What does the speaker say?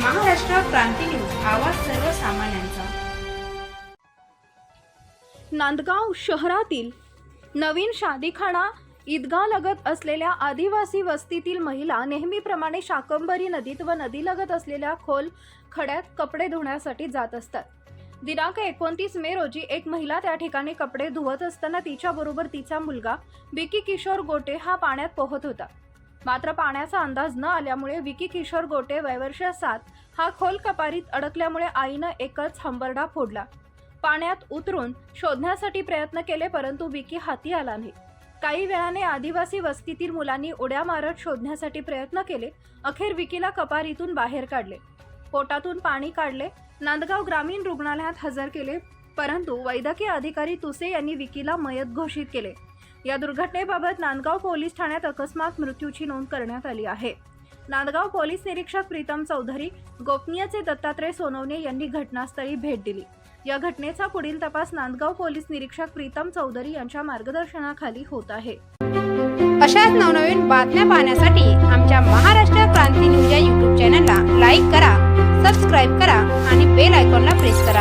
क्रांती news आवाज सर्वसामान्यांचा. नांदगाव शहरातील नवीन शादीखाना ईदगाह लगत असलेल्या आदिवासी वस्तीतील महिला नेहमीप्रमाणे शाकंभरी नदीत व नदीलगत असलेल्या खोल खड्यात कपडे धुण्यासाठी जात असतात. दिनांक एकोणतीस मे रोजी एक महिला त्या ठिकाणी कपडे धुवत असताना तिच्याबरोबर तिचा मुलगा बिकी किशोर गोटे हा पाण्यात पोहत होता. मात्र पाण्याचा अंदाज न आल्यामुळे विकी किशोर गोटे वयवर्ष सात हा खोल कपारीत अडकल्यामुळे आईनं एकच हंबरडा फोडला. पाण्यात उतरून शोधण्यासाठी प्रयत्न केले परंतु विकी हाती आला नाही. काही वेळाने आदिवासी वस्तीतील मुलांनी उड्या मारत शोधण्यासाठी प्रयत्न केले अखेर विकीला कपारीतून बाहेर काढले. पोटातून पाणी काढले नांदगाव ग्रामीण रुग्णालयात हजर केले परंतु वैद्यकीय अधिकारी तुसे यांनी विकीला मयत घोषित केले. या दुर्घटनेबाबत नांदगाव पोलीस ठाण्यात अकस्मात मृत्यूची नोंद करण्यात आली आहे. नांदगाव पोलीस निरीक्षक प्रीतम चौधरी गोपनीयचे दत्तात्रय सोनवणे यांनी घटनास्थळी भेट दिली. या घटनेचा पुढील तपास नांदगाव पोलीस निरीक्षक प्रीतम चौधरी यांच्या मार्गदर्शनाखाली होत आहे. अशाच नवनवीन बातम्या पाहण्यासाठी आमच्या महाराष्ट्र क्रांती न्यूज या यूट्यूब चॅनलला लाईक करा सबस्क्राईब करा आणि बेल आयकॉनला प्रेस करा.